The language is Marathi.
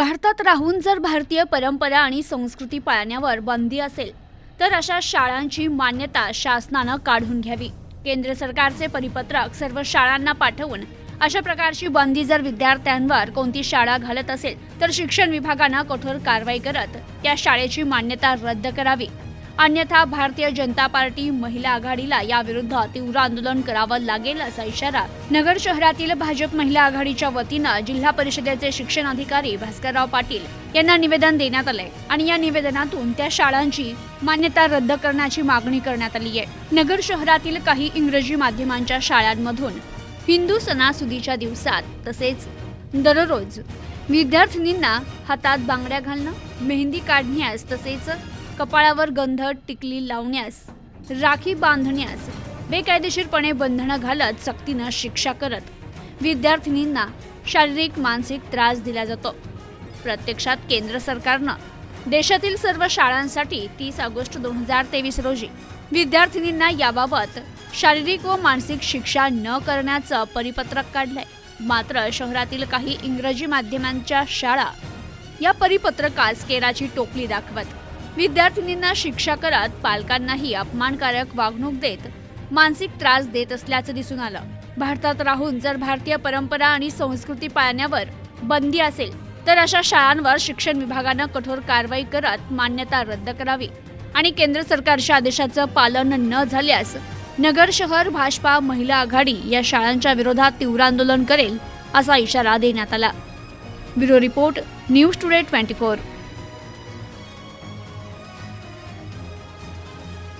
भारतात राहून जर भारतीय परंपरा आणि संस्कृती पाळण्यावर बंदी असेल तर अशा शाळांची मान्यता शासनानं काढून घ्यावी. केंद्र सरकारचे परिपत्रक सर्व शाळांना पाठवून अशा प्रकारची बंदी जर विद्यार्थ्यांवर कोणती शाळा घालत असेल तर शिक्षण विभागानं कठोर कारवाई करत त्या शाळेची मान्यता रद्द करावी. अन्यथा भारतीय जनता पार्टी महिला आघाडीला याविरुद्ध तीव्र आंदोलन करावं लागेल असा इशारा. नगर शहरातील भाजप महिला आघाडीच्या वतीनं जिल्हा परिषदेचे शिक्षण अधिकारी भास्करराव पाटील यांना निवेदन देण्यात आलंय. आणि या निवेदनातून त्या शाळांची मान्यता रद्द करण्याची मागणी करण्यात आली आहे. नगर शहरातील काही इंग्रजी माध्यमांच्या शाळांमधून हिंदू सणासुदीच्या दिवसात तसेच दररोज विद्यार्थिनींना हातात बांगड्या घालणं मेहंदी काढण्यास तसेच कपाळावर गंध टिकली लावण्यास राखी बांधण्यास बेकायदेशीरपणे बंधनं घालत सक्तीनं शिक्षा करत विद्यार्थिनींना शारीरिक मानसिक त्रास दिला जातो. प्रत्यक्षात केंद्र सरकारनं देशातील सर्व शाळांसाठी तीस ऑगस्ट दोन हजार तेवीस रोजी विद्यार्थिनींना याबाबत शारीरिक व मानसिक शिक्षा न करण्याचं परिपत्रक काढलंय. मात्र शहरातील काही इंग्रजी माध्यमांच्या शाळा या परिपत्रकास केराची टोपली दाखवत विद्यार्थिनींना शिक्षा करत पालकांनाही अपमानकारक वागणूक देत मानसिक त्रास देत असल्याचं दिसून आलं. भारतात राहून जर भारतीय परंपरा आणि संस्कृती पाळण्यावर बंदी असेल तर अशा शाळांवर शिक्षण विभागानं कठोर कारवाई करत मान्यता रद्द करावी आणि केंद्र सरकारच्या आदेशाचं पालन न झाल्यास नगर शहर भाजपा महिला आघाडी या शाळांच्या विरोधात तीव्र आंदोलन करेल असा इशारा देण्यात आला. Bureau report news today twenty four.